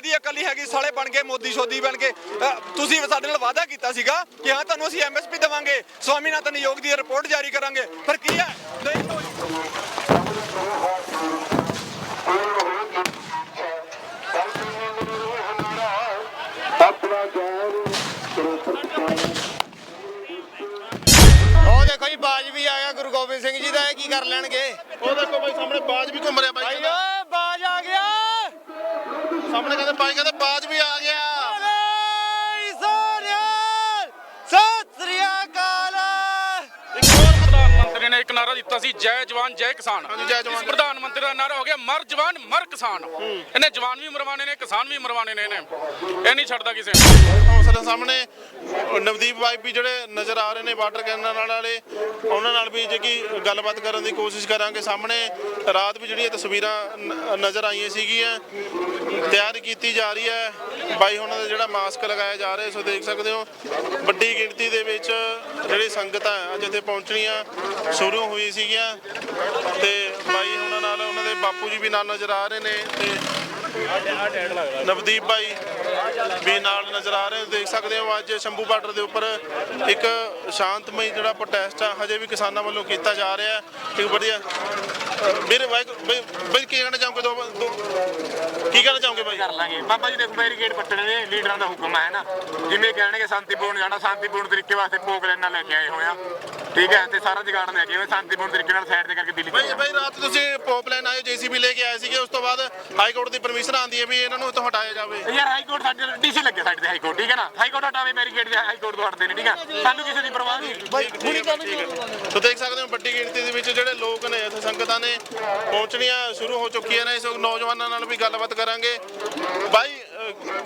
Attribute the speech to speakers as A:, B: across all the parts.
A: ਢੇਲੇ ਦੀ ਅਕਲ ਹੀ ਹੈਗੀ ਸਾਲੇ ਬਣ ਗਏ ਮੋਦੀ ਸ਼ੋਦੀ ਬਣ ਕੇ ਤੁਸੀਂ ਸਾਡੇ ਨਾਲ ਵਾਅਦਾ ਕੀਤਾ ਸੀਗਾ ਕਿ ਹਾਂ ਤੁਹਾਨੂੰ ਅਸੀਂ ਐਮਐਸਪੀ ਦੇਵਾਂਗੇ ਸਵਾਮੀਨਾਥਨ ਯੋਗ ਦੀ ਰਿਪੋਰਟ ਜਾਰੀ ਕਰਾਂਗੇ। ਪਰ ਕੀ ਹੈ? ਨਹੀਂ
B: ਉਹ ਦੇਖੋ ਜੀ ਬਾਜ ਵੀ ਆ ਗਿਆ ਗੁਰੂ ਗੋਬਿੰਦ ਸਿੰਘ ਜੀ ਦਾ ਇਹ ਕੀ ਕਰ ਲੈਣਗੇ?
C: ਉਹ ਦੇਖੋ ਬਾਈ ਸਾਹਮਣੇ ਬਾਜ ਵੀ ਘੁੰਮ ਰਿਹਾ ਬਾਈ
B: ਭਾਈ
C: ਕਹਿੰਦਾ।
B: ਓਏ ਬਾਜ ਆ ਗਿਆ
C: ਸਾਹਮਣੇ ਕਹਿੰਦੇ ਬਾਈ ਕਹਿੰਦੇ ਬਾਜ ਵੀ ਆ ਗਿਆ।
D: ਨਾਰਾ ਦਿੱਤਾ ਸੀ ਜੈ ਜਵਾਨ ਜੈ ਕਿਸਾਨ।
C: ਹਾਂਜੀ, ਜੈ ਜਵਾਨ।
D: ਇਸ ਪ੍ਰਧਾਨ ਮੰਤਰੀ ਦਾ ਨਾਰਾ ਹੋ ਗਿਆ ਮਰ ਜਵਾਨ ਮਰ ਕਿਸਾਨ। ਇਹਨੇ ਜਵਾਨ ਵੀ ਮਰਵਾਣੇ ਨੇ ਕਿਸਾਨ ਵੀ ਮਰਵਾਣੇ ਨੇ ਇਹਨੇ। ਇਹ ਨਹੀਂ ਛੱਡਦਾ ਕਿਸੇ ਨੂੰ।
C: ਹੌਸਲੇ ਸਾਹਮਣੇ ਨਵਦੀਪ ਬਾਈ ਵੀ ਜਿਹੜੇ ਨਜ਼ਰ ਆ ਰਹੇ ਨੇ ਵਾਟਰ ਕੈਨਨ ਵਾਲੇ ਉਹਨਾਂ ਨਾਲ ਵੀ ਜਿਹੜੀ ਗੱਲਬਾਤ ਕਰਨ ਦੀ ਕੋਸ਼ਿਸ਼ ਕਰਾਂਗੇ। ਸਾਹਮਣੇ ਰਾਤ ਵੀ ਜਿਹੜੀਆਂ ਤਸਵੀਰਾਂ ਨ- ਨਜ਼ਰ ਆਈਆਂ ਸੀਗੀਆਂ ਤਿਆਰ ਕੀਤੀ ਜਾ ਰਹੀ ਹੈ। ਬਾਈ ਉਹਨਾਂ ਦਾ ਜਿਹੜਾ ਮਾਸਕ ਲਗਾਇਆ ਜਾ ਰਿਹਾ ਸੋ ਦੇਖ ਸਕਦੇ ਹੋ। ਵੱਡੀ ਗਿਣਤੀ ਦੇ ਵਿੱਚ ਜਿਹੜੀ ਸੰਗਤਾਂ ਅੱਜ ਇੱਥੇ ਪਹੁੰਚਣੀਆਂ ਸ਼ੁਰੂ ਹੋਈ ਸੀਗੀਆਂ ਤੇ ਬਾਈ ਉਹਨਾਂ ਨਾਲ ਉਹਨਾਂ ਦੇ ਬਾਪੂ ਜੀ ਵੀ ਨਾਲ ਨਜ਼ਰ ਆ ਰਹੇ ਨੇ ਤੇ ਨਵਦੀਪ ਭਾਈ ਵੀ ਨਾਲ ਨਜ਼ਰ ਆ ਰਹੇ ਹੋ। ਦੇਖ ਸਕਦੇ ਹੋ ਅੱਜ ਸ਼ੰਭੂ ਬਾਰਡਰ ਦੇ ਉੱਪਰ ਇੱਕ ਸ਼ਾਂਤਮਈ ਜਿਹੜਾ ਪ੍ਰੋਟੈਸਟ ਆ ਹਜੇ ਵੀ ਕਿਸਾਨਾਂ ਵੱਲੋਂ ਕੀਤਾ ਜਾ ਰਿਹਾ ਹੈ। ਇੱਕ ਵਧੀਆ। ਮੇਰੇ ਬਈ ਬਈ ਕੀ ਕਹਿਣਾ ਚਾਹੋਗੇ ਦੋ ਕੀ ਕਹਿਣਾ ਚਾਹੋਗੇ ਭਾਈ
E: ਕਰ ਲਾਂਗੇ। ਬਾਬਾ ਜੀ ਦੇਖੋ ਬੈਰੀਕੇਡ ਪੱਟਣੇ ਨੇ ਲੀਡਰਾਂ ਦਾ ਹੁਕਮ ਹੈ ਨਾ? ਜਿਵੇਂ ਕਹਿਣਗੇ ਸ਼ਾਂਤੀਪੂਰਨ ਜਾਣਾ ਸ਼ਾਂਤੀਪੂਰਨ ਤਰੀਕੇ ਵਾਸਤੇ ਭੋਗ ਲੈਣਾ ਲੈ ਕੇ ਆਏ ਹੋਏ ਆ। ਠੀਕ ਹੈ ਤੇ ਸਾਰਾ ਜਗਾੜ ਲੈ ਕੇ ਆਏ ਸ਼ਾਂਤੀਪੂਰਨ ਤਰੀਕੇ ਨਾਲ ਸਾਈਡ ਤੇ ਕਰਕੇ ਦਿੱਲੀ ਚ
C: ਭਾਈ ਰਾਤ ਤੁਸੀਂ ਪੋਪਲਾਈਨ ਆਏ ਜੀਸੀਬੀ ਲੈ ਕੇ ਆਏ ਸੀਗੇ ਉਸ ਤੋਂ ਬਾਅਦ ਹਾਈ ਕੋਰਟ ਦੀ ਪਰਮਿਸ਼ਨ ਆਂਦੀ ਹੈ ਵੀ ਇਹਨਾਂ ਨੂੰ ਇੱਥੋਂ ਹਟਾਇਆ ਜਾਵੇ।
E: ਯਾਰ ਹਾਈ ਕੋਰਟ ਸਾਡੇ ਡੀਸੀ ਲੱਗੇ ਸਾਡੇ ਤੇ ਹਾਈ ਕੋਰਟ ਠੀਕ ਹੈ ਨਾ? ਹਾਈ ਕੋਰਟ ਹਟਾਵੇ ਬੈਰੀਕੇਡ ਦੇ ਹਾਈ ਕੋਰਟ ਤੋਂ ਹਟਦੇ ਨੇ ਠੀਕ ਹੈ? ਸਾਨੂੰ ਕਿਸੇ ਦੀ ਪਰਵਾਹ ਨਹੀਂ।
C: ਠੀਕ ਠੀਕ ਹੈ, ਠੀਕ ਹੈ। ਸੋ ਦੇਖ ਸਕਦੇ ਹੋ ਵੱਡੀ ਗਿਣਤੀ ਦੇ ਵਿੱਚ ਜਿਹੜੇ ਲੋਕ ਨੇ ਇੱਥੇ ਸੰਗਤਾਂ ਨੇ ਪਹੁੰਚਣੀਆਂ ਸ਼ੁਰੂ ਹੋ ਚੁੱਕੀਆਂ ਨੇ ਇਸ ਨੌਜਵਾਨਾਂ ਨਾਲ ਵੀ ਗੱਲਬਾਤ ਕਰਾਂਗੇ। ਬਾਈ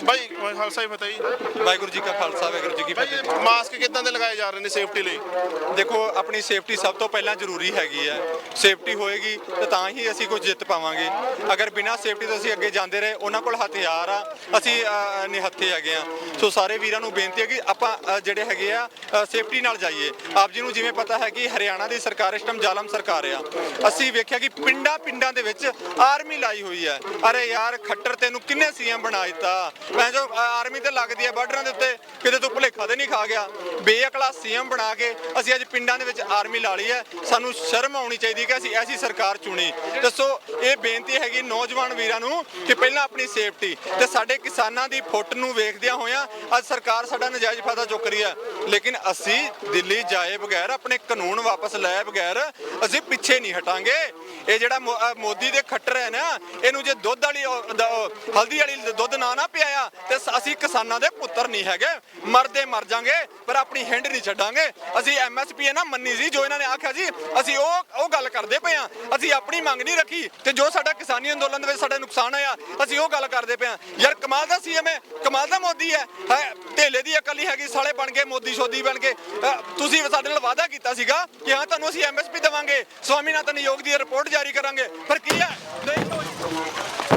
C: ਬਾਈ ਖਾਲਸਾ ਹੀ ਫਤਿਹ। ਜੀ
A: ਵਾਹਿਗੁਰੂ ਜੀ ਕਾ ਖਾਲਸਾ ਵਾਹਿਗੁਰੂ ਜੀ ਕੀ ਫਤਿਹ।
C: ਇਹ ਮਾਸਕ ਕਿੱਦਾਂ ਦੇ ਲਗਾਏ ਜਾ ਰਹੇ ਨੇ ਸੇਫਟੀ ਲਈ?
A: ਦੇਖੋ ਆਪਣੀ ਸੇਫਟੀ ਸਭ ਤੋਂ ਪਹਿਲਾਂ ਜ਼ਰੂਰੀ ਹੈਗੀ ਹੈ। ਸੇਫਟੀ ਹੋਏਗੀ ਤਾਂ ਤਾਂ ਹੀ ਅਸੀਂ ਕੁਝ ਜਿੱਤ ਪਾਵਾਂਗੇ। ਅਗਰ ਬਿਨਾਂ ਸੇਫਟੀ ਤੋਂ ਅਸੀਂ ਅੱਗੇ ਜਾਂਦੇ ਰਹੇ ਉਹਨਾਂ ਕੋਲ ਹਥਿਆਰ ਆ ਅਸੀਂ ਅ, ਨਿਹੱਥੇ ਹੈਗੇ ਆ। ਸੋ ਸਾਰੇ ਵੀਰਾਂ ਨੂੰ ਬੇਨਤੀ ਹੈ ਕਿ ਆਪਾਂ ਅ, ਜਿਹੜੇ ਹੈਗੇ ਆ ਸੇਫਟੀ ਨਾਲ ਜਾਈਏ। ਆਪ ਜੀ ਨੂੰ ਜਿਵੇਂ ਪਤਾ ਹੈ ਕਿ ਹਰਿਆਣਾ ਦੀ ਸਰਕਾਰ ਇਸ ਟਾਈਮ ਜ਼ਾਲਮ ਸਰਕਾਰ ਆ। ਅਸੀਂ ਵੇਖਿਆ ਕਿ ਪਿੰਡਾਂ ਪਿੰਡਾਂ ਦੇ ਵਿੱਚ ਆਰਮੀ ਲਾਈ ਹੋਈ ਹੈ। ਅਰੇ ਯਾਰ ਖੱਟਰ ਤੈਨੂੰ ਕਿੰਨੇ ਸੀਐਮ ਬਣਾ ਦਿੱਤਾ? ਮੈਂ ਜੋ ਆਰਮੀ ਤੇ ਲੱਗਦੀ ਹੈ ਬਾਰਡਰਾਂ ਦੇ ਉੱਤੇ। ਕਿਤੇ ਤੂੰ ਭੁਲੇਖਾ ਤੇ ਨਹੀਂ ਖਾ ਗਿਆ। ਬੇਅਕਲਾ ਸੀਐਮ ਬਣਾ ਕੇ ਅਸੀਂ ਅੱਜ ਪਿੰਡਾਂ ਦੇ ਵਿੱਚ ਆਰਮੀ ਲਾ ਲਈ ਹੈ। ਸਾਨੂੰ ਸ਼ਰਮ ਆਉਣੀ ਚਾਹੀਦੀ ਕਿ ਅਸੀਂ ਐਸੀ ਸਰਕਾਰ ਚੁਣੀ। ਦੱਸੋ, ਇਹ ਬੇਨਤੀ ਹੈਗੀ ਨੌਜਵਾਨ ਵੀਰਾਂ ਨੂੰ ਕਿ ਪਹਿਲਾਂ ਆਪਣੀ ਸੇਫਟੀ ਤੇ ਸਾਡੇ ਕਿਸਾਨਾਂ ਦੀ ਫੁੱਟ ਨੂੰ ਵੇਖਦਿਆਂ ਹੋਇਆਂ ਅੱਜ ਸਰਕਾਰ ਸਾਡਾ ਨਜਾਇਜ਼ ਫਾਇਦਾ ਚੁੱਕ ਰਹੀ ਹੈ। ਲੇਕਿਨ ਅਸੀਂ ਦਿੱਲੀ ਜਾਏ ਬਗੈਰ, ਆਪਣੇ ਕਾਨੂੰਨ ਵਾਪਸ ਲਏ ਬਗੈਰ, ਅਸੀਂ ਪਿੱਛੇ ਨਹੀਂ ਹਟਾਂਗੇ। ਇਹ ਜਿਹੜਾ ਮੋਦੀ ਦੇ ਖੱਟਰ ਹੈ ਨਾ, ਇਹਨੂੰ ਜੇ ਦੁੱਧ ਵਾਲੀ ਹਲਦੀ ਵਾਲੀ ਦੁੱਧ ਨਾ ਨਾ ਪਿਆਇਆ ਤੇ ਅਸੀਂ ਕਿਸਾਨਾਂ ਦੇ ਪੁੱਤਰ ਨਹੀਂ ਹੈਗੇ। ਮਰਦੇ ਮਰ ਜਾਾਂਗੇ, ਪਰ ਆਪਣੀ ਹਿੰਡ ਨਹੀਂ ਛੱਡਾਂਗੇ। ਅਸੀਂ ਐਮਐਸਪੀ ਨਾ, ਮੰਨੀ ਸੀ, ਜੋ ਇਹਨਾਂ ਨੇ ਆਖਿਆ ਸੀ, ਅਸੀਂ ਉਹ ਉਹ ਗੱਲ ਕਰਦੇ ਪਏ ਆ ਅਸੀਂ ਆਪਣੀ ਮੰਗ ਨਹੀਂ ਰੱਖੀ ਤੇ ਜੋ ਸਾਡਾ ਕਿਸਾਨੀ ਅੰਦੋਲਨ ਦੇ ਵਿੱਚ ਸਾਡਾ ਨੁਕਸਾਨ ਹੋਇਆ, ਅਸੀਂ ਉਹ ਗੱਲ ਕਰਦੇ ਪਏ ਆ ਯਾਰ ਕਮਾਲ ਦਾ ਸੀਐਮ ਹੈ, ਕਮਾਲ ਦਾ ਮੋਦੀ ਹੈ। ਹੈ ਢੇਲੇ ਦੀ ਅਕਲ ਹੀ ਹੈਗੀ, ਸਾਲੇ ਬਣ ਗਏ, ਮੋਦੀ ਸ਼ੋਦੀ ਬਣ ਕੇ ਤੁਸੀਂ ਸਾਡੇ ਨਾਲ ਵਾਅਦਾ ਕੀਤਾ ਸੀਗਾ ਕਿ ਹਾਂ, ਤੁਹਾਨੂੰ ਅਸੀਂ ਐਮਐਸਪੀ ਦੇਵਾਂਗੇ, ਸਵਾਮੀਨਾਥਨ ਯੋਗ ਦੀ ਰਿਪੋਰਟ ਜਾਰੀ ਕਰਾਂਗੇ। ਪਰ ਕੀ ਹੈ? ਨਹੀਂ ਹੋਈ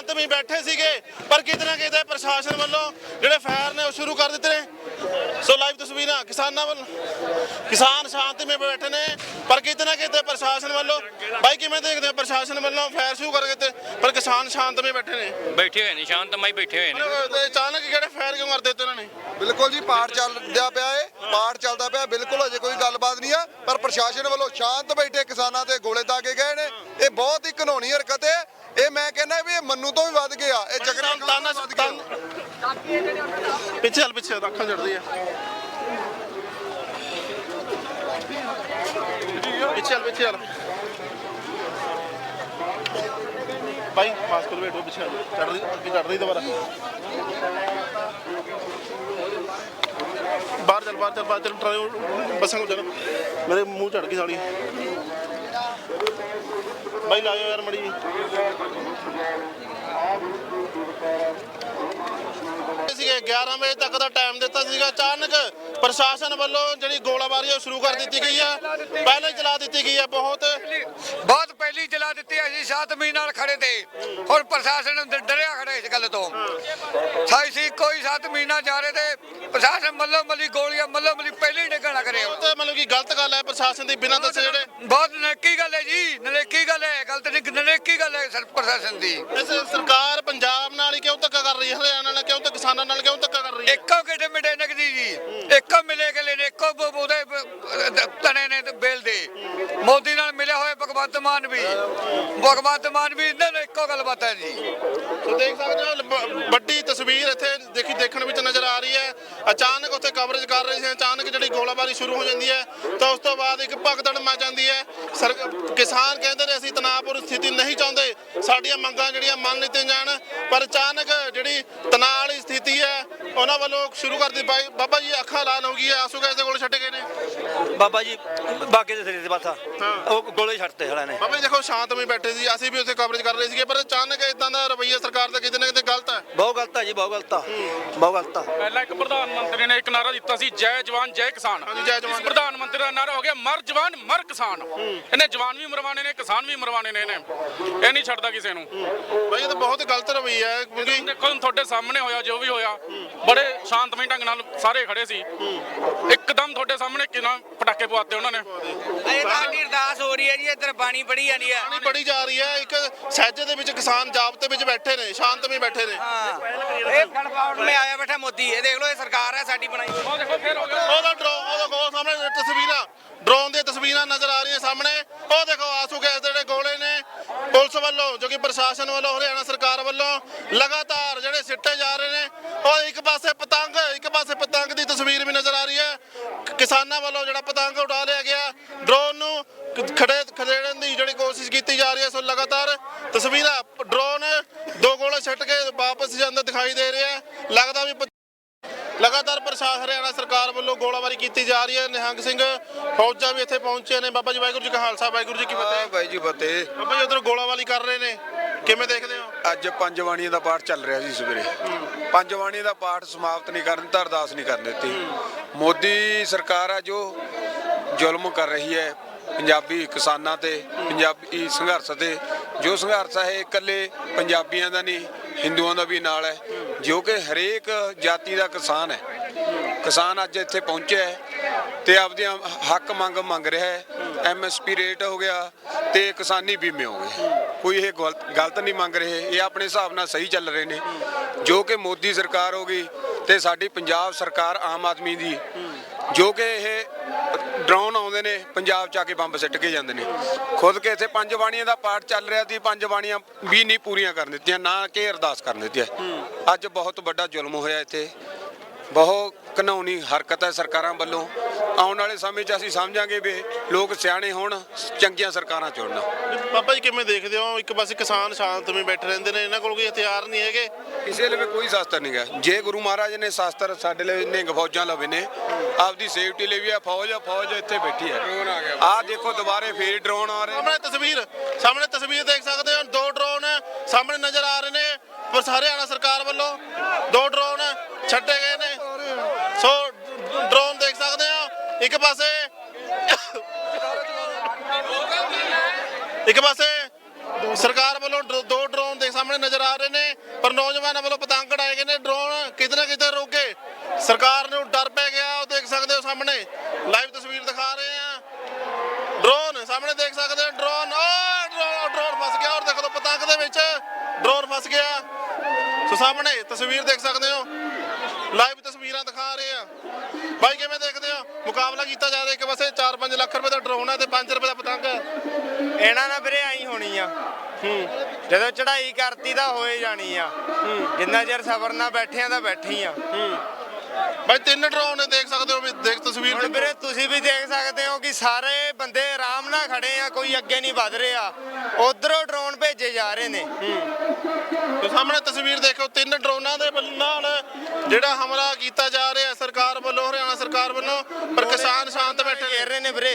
C: ਸ਼ਾਂਤਮਈ ਬੈਠੇ ਸੀਗੇ ਪਰ ਕਿਤੇ ਨਾ ਕਿਤੇ ਪ੍ਰਸ਼ਾਸਨ ਵੱਲੋਂ ਜਿਹੜੇ ਫਾਇਰ ਨੇ ਉਹ ਸ਼ੁਰੂ ਕਰ ਦਿੱਤੇ ਨੇ। ਸੋ ਲਾਈਵ ਤਸਵੀਰਾਂ ਕਿਸਾਨਾਂ ਵੱਲ ਕਿਸਾਨ ਸ਼ਾਂਤਮਈ ਬੈਠੇ ਨੇ ਪਰ ਕਿਤੇ ਨਾ ਕਿਤੇ ਪ੍ਰਸ਼ਾਸਨ ਵੱਲੋਂ ਬਾਈ ਕਿਵੇਂ ਦੇਖਦੇ ਹੋ ਪ੍ਰਸ਼ਾਸਨ ਵੱਲੋਂ ਫਾਇਰ ਸ਼ੁਰੂ ਕਰ ਦਿੱਤੇ ਪਰ ਕਿਸਾਨ ਸ਼ਾਂਤਮਈ ਬੈਠੇ ਨੇ?
F: ਬੈਠੇ ਹੋਏ ਨੇ ਸ਼ਾਂਤਮਈ ਬੈਠੇ ਹੋਏ ਨੇ।
C: ਅਚਾਨਕ ਕਿਹੜੇ ਫਾਇਰ ਕਿਉਂ ਕਰ ਦਿੱਤੇ ਉਹਨਾਂ ਨੇ?
G: ਬਿਲਕੁਲ ਜੀ ਪਾਠ ਚੱਲਦਾ ਪਿਆ ਏ ਪਾਠ ਚੱਲਦਾ ਪਿਆ ਬਿਲਕੁਲ ਅਜੇ ਕੋਈ ਗੱਲਬਾਤ ਨਹੀਂ ਆ ਪਰ ਪ੍ਰਸ਼ਾਸਨ ਵੱਲੋਂ ਸ਼ਾਂਤ ਬੈਠੇ ਕਿਸਾਨਾਂ ਤੇ ਗੋਲੇ ਦਾਗੇ ਗਏ ਨੇ। ਇਹ ਬਹੁਤ ਹੀ ਘਨੌਣੀ ਹਰਕਤ ਹੈ ਇਹ ਮੈਂ ਕਹਿੰਦਾ ਵੀ ਇਹ ਮੰਨੂ ਤੋਂ ਵੀ ਵੱਧ ਗਿਆ। ਇਹ ਜਗਰਾ ਖਾਨ ਤੋਂ ਵੱਧ ਗਿਆ।
C: ਪਿੱਛੇ ਹਲ ਪਿੱਛੇ ਅੱਖਾਂ ਜੜਦੀ ਆ ਪਿੱਛੇ ਹਲ ਪਿੱਛੇ ਹਲ। ਭਾਈ ਮਾਸਕ ਲਵੇਟੋ ਪਿੱਛੇ ਹਲ। ਚੜ ਰਹੀ ਅੱਗੇ ਚੜ ਰਹੀ ਦੁਬਾਰਾ। ਬਾਹਰ ਚੱਲ ਬਾਹਰ ਚੱਲ ਬਾਹਰ ਚੱਲ ਟਰਾਈ ਬੱਸਾਂ ਕੋ ਚੱਲ। ਮੇਰੇ ਮੂੰਹ ਚੜ ਗਈ ਸਾਲੀ। ਬਾਈ ਲਾਇਓ ਯਾਰ ਮੜੀ ਸੀਗੇ 11 ਵਜੇ ਤੱਕ ਦਾ ਟਾਈਮ ਦਿੱਤਾ ਸੀਗਾ। ਅਚਾਨਕ ਪ੍ਰਸ਼ਾਸਨ ਵੱਲੋਂ ਜਿਹੜੀ ਗੋਲਾਬਾਰੀ ਉਹ ਸ਼ੁਰੂ ਕਰ ਦਿੱਤੀ ਗਈ ਹੈ ਪਹਿਲਾਂ ਚਲਾ ਦਿੱਤੀ ਗਈ ਹੈ ਬਹੁਤ।
H: ਬਹੁਤ ਪਹਿਲੀ ਚਲਾ ਦਿੱਤੀ ਅਸੀਂ ਸਾਤ ਮਹੀਨੇ ਨਾਲ ਖੜੇ ਤੇ। ਹੁਣ ਪ੍ਰਸ਼ਾਸਨ ਡ- ਡਰਿਆ ਖੜਾ ਇਸ ਗੱਲ ਤੋਂ। ਸਾਈ ਸੀ ਕੋਈ ਸੱਤ ਮਹੀਨਾ ਜਾ ਰਹੇ ਤੇ ਪ੍ਰਸ਼ਾਸਨ ਮੱਲੋ ਮੱਲੀ ਗੋਲੀਆਂ ਮੱਲੋ ਮੱਲੀ ਪਹਿਲੇ ਡਿੱਗਣਾ ਕਰਿਆ
C: ਤੇ ਮਤਲਬ ਕਿ ਗਲਤ ਗੱਲ ਹੈ ਪ੍ਰਸ਼ਾਸਨ ਦੀ ਬਿਨਾਂ ਦੱਸੇ ਜਿਹੜੇ।
H: ਬਹੁਤ ਨਲੇਕੀ ਗੱਲ ਹੈ ਜੀ ਨਲੇਕੀ ਗੱਲ ਹੈ ਗਲਤ ਨਹੀਂ ਨਲੇਕੀ ਗੱਲ ਹੈ ਸਰ ਪ੍ਰਸ਼ਾਸਨ ਦੀ।
C: ਇਸ ਸਰਕਾਰ ਪੰਜਾਬ ਨਾਲ ਹੀ ਕਿਉਂ ਧੱਕਾ ਕਰ ਰਹੀ ਹੈ ਹਰਿਆਣਾ ਨਾਲ ਕਿਉਂ ਧੱਕਾ ਕਿਸਾਨਾਂ ਨਾਲ ਕਿਉਂ ਧੱਕਾ ਕਰ ਰਹੀ ਹੈ?
H: ਇੱਕੋ ਕਿਤੇ ਮਿਟੇ ਨਗਦੀ ਜੀ। ਇੱਕੋ ਮਿਲੇ ਕੇ ਲੈਣੇ ਇੱਕੋ ਬ- ਉਹਦੇ ਬ- ਤਣੇ ਨੇ ਤੇ ਬਿੱਲ ਦੇ। ਮੋਦੀ ਨਾਲ ਮਿਲੇ ਹੋਏ ਭਗਵੰਤ ਮਾਨ ਵੀ। ਭਗਵੰਤ ਮਾਨ ਵੀ ਇਹਨਾਂ ਨੇ ਇੱਕੋ ਗੱਲ ਬਾਤ ਹੈ ਜੀ।
C: ਸੋ ਦੇਖ ਸਕਦੇ ਹੋ ਬ- ਵੱਡੀ ਤਸਵੀਰ ਇੱਥੇ ਦੇਖੀ ਦੇਖਣ ਵਿੱਚ ਨਜ਼ਰ ਆ ਰਹੀ ਹੈ। ਅਚਾਨਕ ਉੱਥੇ ਕਵਰੇਜ ਕਰ ਰਹੇ ਸੀ। ਅਚਾਨਕ ਜਿਹੜੀ ਗੋਲਾਬਾਰੀ ਸ਼ੁਰੂ ਹੋ ਜਾਂਦੀ ਹੈ ਤਾਂ ਉਸ ਤੋਂ ਬਾਅਦ ਇੱਕ ਭਗਦੜ ਮਚ ਜਾਂਦੀ ਹੈ। ਸਰ ਕਿਸਾਨ ਕਹਿੰਦੇ ਨੇ ਅਸੀਂ ਤਣਾਅਪੂਰਨ ਸਥਿਤੀ ਨਹੀਂ ਚਾਹੁੰਦੇ। ਸਾਡੀਆਂ ਮੰਗਾਂ ਜਿਹੜੀਆਂ ਮੰਨ ਲਿੱਤੀਆਂ ਜਾਣ ਪਰ ਅਚਾਨਕ ਜਿਹੜੀ ਤਣਾਅ ਵਾਲੀ ਸਥਿਤੀ ਹੈ ਉਹਨਾਂ ਵੱਲੋਂ ਸ਼ੁਰੂ ਕਰ ਦਿੱਤੀ। ਬਾਬਾ ਜੀ ਅੱਖਾਂ ਲਾਲ ਹੋ ਗਈ ਹੈ ਆਸੂ ਗੈਸ ਦੇ ਕੋਲ ਛੱਡ ਗਏ ਨੇ।
I: ਬਾਬਾ ਜੀ ਬਾਗੇ ਦੇ ਸਿਰੇ ਤੇ ਪਾਸਾ ਉਹ ਗੋਲੇ ਛੱਡਤੇ ਹਲਾ ਨੇ।
C: ਬਾਬਾ ਜੀ ਦੇਖੋ ਸ਼ਾਂਤਮਈ ਬੈਠੇ ਸੀ ਅਸੀਂ ਵੀ ਉੱਥੇ ਕਵਰੇਜ ਕਰ ਰਹੇ ਸੀਗੇ ਪਰ ਅਚਾਨਕ ਇਦਾਂ ਦਾ ਰਵੱਈਆ ਸਰਕਾਰ ਦਾ ਕਿਤੇ ਨਾ ਕਿਤੇ ਗਲਤ ਹੈ।
I: ਬਹੁਤ ਗਲਤ ਆ ਜੀ ਬਹੁਤ ਗਲਤ ਆ। ਬਹੁਤ ਗਲਤ ਆ।
D: ਪਹਿਲਾਂ ਇੱਕ ਪ੍ਰਧਾਨ ਮੰਤਰੀ ਨੇ ਇੱਕ ਨਾਰਾ ਦਿੱਤਾ ਸੀ ਜੈ ਜਵਾਨ ਜੈ ਕਿਸਾਨ। ਪ੍ਰਧਾਨ ਮੰਤਰੀ ਦਾ ਨਾਰਾ ਹੋ ਗਿਆ ਮਰ ਜਵਾਨ ਮਰ ਕਿਸਾਨ। ਇਹਨੇ ਜਵਾਨ ਵੀ ਮਰਵਾਣੇ ਨੇ ਕਿਸਾਨ ਵੀ ਮਰਵਾਣੇ ਨੇ ਇਹਨੇ। ਇਹ ਨਹੀਂ ਛੱਡਦਾ ਕਿਸੇ ਨੂੰ।
C: ਬਾਈ ਇਹ ਤਾਂ ਬਹੁਤ ਗਲਤ ਰਵੱਈਆ ਹੈ ਕਿਉਂਕਿ
D: ਦੇਖੋ ਹੁਣ ਤੁਹਾਡੇ ਸਾਹਮਣੇ ਹੋਇਆ ਜੋ ਵੀ ਹੋਇਆ ਬੜੇ ਸ਼ਾਂਤਮਈ ਢੰਗ ਨਾਲ ਸਾਰੇ ਖੜੇ ਸੀ। ਇੱਕਦਮ ਤੁਹਾਡੇ ਸਾਹਮਣੇ ਕਿਨਾਂ ਪਟਾਕੇ ਪਵਾਤੇ ਉਹਨਾਂ ਨੇ।
H: ਅਜੇ ਸਾਡੀ ਅਰਦਾਸ ਹੋ ਰਹੀ ਹੈ ਜੀ ਇੱਧਰ ਬਾਣੀ ਪੜੀ ਜਾਣੀ ਹੈ।
C: ਪਾਣੀ ਬੜੀ ਜਾ ਰਹੀ ਹੈ ਇੱਕ ਸਹਿਜੇ ਦੇ ਵਿੱਚ ਕਿਸਾਨ ਜਾਬਤੇ ਵਿੱਚ ਬੈਠੇ ਨੇ ਸ਼ਾਂਤਮਈ ਬੈਠੇ ਨੇ।
H: ਇਹ ਫੜਫਾੜ ਮੇ ਆਇਆ ਬੈਠਾ ਮੋਦੀ ਇਹ ਦੇਖ ਲਓ ਇਹ ਸਰਕਾਰ ਹੈ ਸਾਡੀ ਬਣਾਈ ਹੋਈ।
D: ਉਹ ਦੇਖੋ ਫੇਰ ਹੋ ਗਿਆ।
C: ਉਹਦਾ ਡਰੋਨ ਉਹਦਾ ਕੋਲ ਸਾਹਮਣੇ ਤਸਵੀਰਾਂ ਡਰੋਨ ਦੀਆਂ ਤਸਵੀਰਾਂ ਨਜ਼ਰ ਆ ਰਹੀਆਂ ਸਾਹਮਣੇ। ਉਹ ਦੇਖੋ ਆਸੂ ਗੈਸ ਦੇ ਪੁਲਿਸ ਵੱਲੋਂ, ਜੋ ਕਿ ਪ੍ਰਸ਼ਾਸਨ ਵੱਲੋਂ, ਹਰਿਆਣਾ ਸਰਕਾਰ ਵੱਲੋਂ ਲਗਾਤਾਰ ਜਿਹੜੇ ਸਿੱਟੇ ਜਾ ਰਹੇ ਨੇ, ਉਹ ਇੱਕ ਪਾਸੇ ਪਤੰਗ, ਇੱਕ ਪਾਸੇ ਪਤੰਗ ਦੀ ਤਸਵੀਰ ਵੀ ਨਜ਼ਰ ਆ ਰਹੀ ਹੈ। ਕਿਸਾਨਾਂ ਵੱਲੋਂ ਜਿਹੜਾ ਪਤੰਗ ਉਡਾ ਲਿਆ ਗਿਆ ਡਰੋਨ ਨੂੰ ਖੜੇ ਖੜੇੜਨ ਦੀ ਜਿਹੜੀ ਕੋਸ਼ਿਸ਼ ਕੀਤੀ ਜਾ ਰਹੀ ਹੈ, ਸੋ ਲਗਾਤਾਰ ਤਸਵੀਰਾਂ ਡਰੋਨ ਦੋ ਗੋਲੇ ਛੱਟ ਕੇ ਵਾਪਸ ਜਾਂਦਾ ਦਿਖਾਈ ਦੇ ਰਿਹਾ ਲੱਗਦਾ ਵੀ ਲਗਾਤਾਰ ਪ੍ਰਸ਼ਾਸਨ ਹਰਿਆਣਾ ਸਰਕਾਰ ਵੱਲੋਂ ਗੋਲਾਬਾਰੀ ਕੀਤੀ ਜਾ ਰਹੀ ਹੈ। ਨਿਹੰਗ ਸਿੰਘ ਫੌਜਾਂ ਵੀ ਇੱਥੇ ਪਹੁੰਚੇ ਨੇ। ਬਾਬਾ ਜੀ ਵਾਹਿਗੁਰੂ ਜੀ ਕਾ ਖਾਲਸਾ ਵਾਹਿਗੁਰੂ ਜੀ ਕੀ ਫਤਿਹ।
G: ਬਾਈ ਜੀ ਫਤਿਹ।
C: ਬਾਬਾ ਜੀ ਉਧਰ ਗੋਲਾਬਾਰੀ ਕਰ ਰਹੇ ਨੇ। ਕਿਵੇਂ ਦੇਖਦੇ ਹੋ?
G: ਅੱਜ ਪੰਜ ਬਾਣੀਆਂ ਦਾ ਪਾਠ ਚੱਲ ਰਿਹਾ ਸੀ ਸਵੇਰੇ। ਪੰਜ ਬਾਣੀਆਂ ਦਾ ਪਾਠ ਸਮਾਪਤ ਨਹੀਂ ਕਰਨ ਦਿੱਤਾ ਅਰਦਾਸ ਨਹੀਂ ਕਰਨ ਦਿੱਤੀ। ਮੋਦੀ ਸਰਕਾਰ ਆ ਜੋ ਜ਼ੁਲਮ ਕਰ ਰਹੀ ਹੈ ਪੰਜਾਬੀ ਕਿਸਾਨਾਂ ਤੇ ਪੰਜਾਬੀ ਸੰਘਰਸ਼ ਤੇ। ਜੋ ਸੰਘਰਸ਼ ਹੈ ਇਕੱਲੇ ਪੰਜਾਬੀਆਂ ਦਾ ਨਹੀਂ ਹਿੰਦੂਆਂ ਦਾ ਵੀ ਨਾਲ ਹੈ। ਜੋ ਕਿ ਹਰੇਕ ਜਾਤੀ ਦਾ ਕਿਸਾਨ ਹੈ। ਕਿਸਾਨ ਅੱਜ ਇੱਥੇ ਪਹੁੰਚਿਆ ਹੈ ਤੇ ਆਪਦੀਆਂ ਹੱਕ ਮੰਗ ਮੰਗ ਰਿਹਾ ਹੈ। ਐਮਐਸਪੀ ਰੇਟ ਹੋ ਗਿਆ ਤੇ ਕਿਸਾਨੀ ਬੀਮੇ ਹੋ ਗਏ। ਕੋਈ ਇਹ ਗਲਤ ਗਲਤ ਨਹੀਂ ਮੰਗ ਰਹੇ। ਇਹ ਆਪਣੇ ਹਿਸਾਬ ਨਾਲ ਸਹੀ ਚੱਲ ਰਹੇ ਨੇ। ਜੋ ਕਿ ਮੋਦੀ ਸਰਕਾਰ ਹੋ ਗਈ ਤੇ ਸਾਡੀ ਪੰਜਾਬ ਸਰਕਾਰ ਆਮ ਆਦਮੀ ਦੀ। ਜੋ ਕਿ ਇਹ ਡਰੋਨ ਆਉਂਦੇ ਨੇ, ਪੰਜਾਬ ਚ ਆ ਕੇ ਬੰਬ ਸਿੱਟ ਕੇ ਜਾਂਦੇ ਨੇ। ਖੁਦ ਕੇ ਇੱਥੇ ਪੰਜ ਬਾਣੀਆਂ ਦਾ ਪਾਠ ਚੱਲ ਰਿਹਾ ਸੀ, ਪੰਜ ਬਾਣੀਆਂ ਵੀ ਨਹੀਂ ਪੂਰੀਆਂ ਕਰਨ ਦਿੱਤੀਆਂ, ਨਾ ਕਿ ਅਰਦਾਸ ਕਰਨ ਦਿੱਤੀ ਅੱਜ ਬਹੁਤ ਵੱਡਾ ਜ਼ੁਲਮ ਹੋਇਆ ਇੱਥੇ। ਬਹੁਤ ਘਿਨਾਉਣੀ ਹਰਕਤ ਹੈ ਸਰਕਾਰਾਂ ਵੱਲੋਂ। ਆਉਣ ਵਾਲੇ ਸਮੇਂ 'ਚ ਅਸੀਂ ਸਮਝਾਂਗੇ ਵੀ ਲੋਕ ਸਿਆਣੇ ਹੋਣ ਚੰਗੀਆਂ ਸਰਕਾਰਾਂ ਚੁਣਨ।
C: ਬਾਬਾ ਜੀ ਕਿਵੇਂ ਦੇਖਦੇ ਹੋ? ਇੱਕ ਪਾਸੇ ਕਿਸਾਨ ਸ਼ਾਂਤਮਈ ਬੈਠੇ ਰਹਿੰਦੇ ਨੇ ਇਹਨਾਂ ਕੋਲ ਕੋਈ ਹਥਿਆਰ ਨਹੀਂ ਹੈਗੇ।
G: ਕਿਸੇ ਲਈ ਕੋਈ ਸ਼ਾਸਤਰ ਨਹੀਂ ਗਾ ਜੇ ਗੁਰੂ ਮਹਾਰਾਜ ਨੇ ਸ਼ਾਸਤਰ ਸਾਡੇ ਲਈ ਨਿੰਗ ਫੌਜਾਂ ਲਵੇ ਨੇ ਆਪਦੀ ਸੇਫਟੀ ਲਈ ਵੀ ਆ ਫੌਜ ਆ ਫੌਜ ਇੱਥੇ ਬੈਠੀ ਹੈ। ਡਰੋਨ ਆ ਗਿਆ। ਆ ਦੇਖੋ ਦੁਬਾਰੇ ਫੇਰ ਡਰੋਨ ਆ ਰਹੇ
C: ਸਾਹਮਣੇ ਤਸਵੀਰ ਸਾਹਮਣੇ ਤਸਵੀਰ ਦੇਖ ਸਕਦੇ ਹੋ ਦੋ ਡਰੋਨ ਸਾਹਮਣੇ ਨਜ਼ਰ ਆ ਰਹੇ ਨੇ ਪਰ ਹਰਿਆਣਾ ਸਰਕਾਰ ਵੱਲੋਂ ਦੋ ਡਰੋਨ ਛੱਡੇ ਗਏ ਇੱਕ ਪਾਸੇ। ਇੱਕ ਪਾਸੇ। ਸਰਕਾਰ ਵੱਲੋਂ ਦੋ ਡਰੋਨ ਦੇ ਸਾਹਮਣੇ ਨਜ਼ਰ ਆ ਰਹੇ ਨੇ, ਪਰ ਨੌਜਵਾਨਾਂ ਵੱਲੋਂ ਪਤੰਗ ਉਡਾਏ ਗਏ ਨੇ। ਡਰੋਨ ਕਿਤੇ ਨਾ ਕਿਤੇ ਰੋਕੇ। ਸਰਕਾਰ ਨੂੰ ਡਰ ਪੈ ਗਿਆ, ਉਹ ਦੇਖ ਸਕਦੇ ਹੋ ਸਾਹਮਣੇ। ਲਾਈਵ ਤਸਵੀਰ ਦਿਖਾ ਰਹੇ ਆ ਡਰੋਨ ਸਾਹਮਣੇ ਦੇਖ ਸਕਦੇ ਹੋ, ਡਰੋਨ। ਉਹ ਡਰੋਨ ਫਸ ਗਿਆ। ਔਰ ਦੇਖ ਲਓ ਪਤੰਗ ਦੇ ਵਿੱਚ ਡਰੋਨ ਫਸ ਗਿਆ। ਸੋ ਸਾਹਮਣੇ ਤਸਵੀਰ ਦੇਖ ਸਕਦੇ ਹੋ। ਲਾਈਵ ਤਸਵੀਰਾਂ ਦਿਖਾ ਰਹੇ ਆ ਬਾਈ, ਕਿਵੇਂ ਦੇਖ ਮੁਕਾਬਲਾ ਕੀਤਾ ਜਾ ਰਿਹਾ ਇੱਕ ਪਾਸੇ 4-5 ਲੱਖ ਰੁਪਏ ਦਾ ਡਰੋਨ ਹੈ ਤੇ 5 ਰੁਪਏ ਦਾ ਪਤੰਗ ਹੈ।
B: ਇਹਨਾਂ ਨਾਲ ਵੀਰੇ ਆਈ ਹੋਣੀ ਆ। ਜਦੋਂ ਚੜ੍ਹਾਈ ਕਰਤੀ ਤਾਂ ਹੋਏ ਜਾਣੀ ਆ। ਜਿੰਨਾ ਚਿਰ ਸਬਰ ਨਾਲ ਬੈਠੇ ਆ ਤਾਂ ਬੈਠੇ ਹੀ। ਆ
C: ਬਾਈ ਤਿੰਨ ਡਰੋਨ ਨੇ ਦੇਖ ਸਕਦੇ ਹੋ ਵੀ ਦੇਖ ਤਸਵੀਰ
B: ਹੁਣ ਵੀਰੇ ਤੁਸੀਂ ਵੀ ਦੇਖ ਸਕਦੇ ਹੋ ਕਿ ਸਾਰੇ ਬੰਦੇ ਆਰਾਮ ਨਾਲ ਖੜੇ ਆ ਕੋਈ ਅੱਗੇ ਨਹੀਂ ਵਧ ਰਿਹਾ। ਉਧਰੋਂ ਡਰੋਨ ਭੇਜੇ ਜਾ ਰਹੇ ਨੇ।
C: ਸੋ ਸਾਹਮਣੇ ਤਸਵੀਰ ਦੇਖੋ ਤਿੰਨ ਡਰੋਨਾਂ ਦੇ ਨਾਲ ਜਿਹੜਾ ਹਮਲਾ ਕੀਤਾ ਜਾ ਰਿਹਾ ਸਰਕਾਰ ਵੱਲੋਂ ਹਰਿਆਣਾ ਸਰਕਾਰ ਵੱਲੋਂ ਪਰ ਕਿਸਾਨ ਸ਼ਾਂਤ ਬੈਠੇ
B: ਘੇਰ ਰਹੇ ਨੇ ਵੀਰੇ।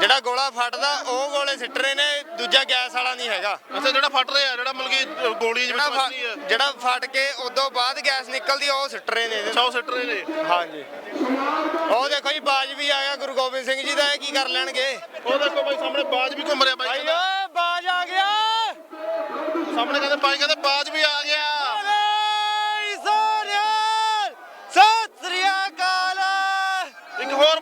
B: ਜਿਹੜਾ ਗੋਲਾ ਫਟਦਾ ਉਹ ਗੋਲੇ ਸਿੱਟ ਰਹੇ ਨੇ ਦੂਜਾ ਗੈਸ ਵਾਲਾ ਨਹੀਂ ਹੈਗਾ।
C: ਅੱਛਾ ਜਿਹੜਾ ਫਟ ਰਿਹਾ ਜਿਹੜਾ ਮਤਲਬ ਕਿ ਗੋਲੀ ਵਿੱਚ
B: ਜਿਹੜਾ
C: ਵੱਜਦੀ ਹੈ।
B: ਫ- ਜਿਹੜਾ ਫਟ ਕੇ ਉਦੋਂ ਬਾਅਦ ਗੈਸ ਨਿਕਲਦੀ ਉਹ ਸਿੱਟ ਰਹੇ ਨੇ
C: ਸੌ ਸਿੱਟ ਡਾਕਟਰ ਨੇ।
B: ਹਾਂਜੀ। ਉਹ ਦੇਖੋ ਜੀ ਬਾਜ ਵੀ ਆ ਗਿਆ ਗੁਰੂ ਗੋਬਿੰਦ ਸਿੰਘ ਜੀ ਦਾ ਇਹ ਕੀ ਕਰ ਲੈਣਗੇ?
C: ਉਹ ਦੇਖੋ ਬਾਈ ਸਾਹਮਣੇ ਬਾਜ ਵੀ ਘੁੰਮ ਰਿਹਾ ਬਾਈ
B: ਭਾਈ ਓਏ ਬਾਜ ਆ ਗਿਆ।
C: ਸਾਹਮਣੇ ਕਹਿੰਦੇ ਬਾਈ ਕਹਿੰਦੇ ਬਾਜ ਵੀ ਆ ਗਿਆ। ਸੋਨਿਆ ਸਤਿ ਸ੍ਰੀ ਅਕਾਲ। ਇੱਕ ਹੋਰ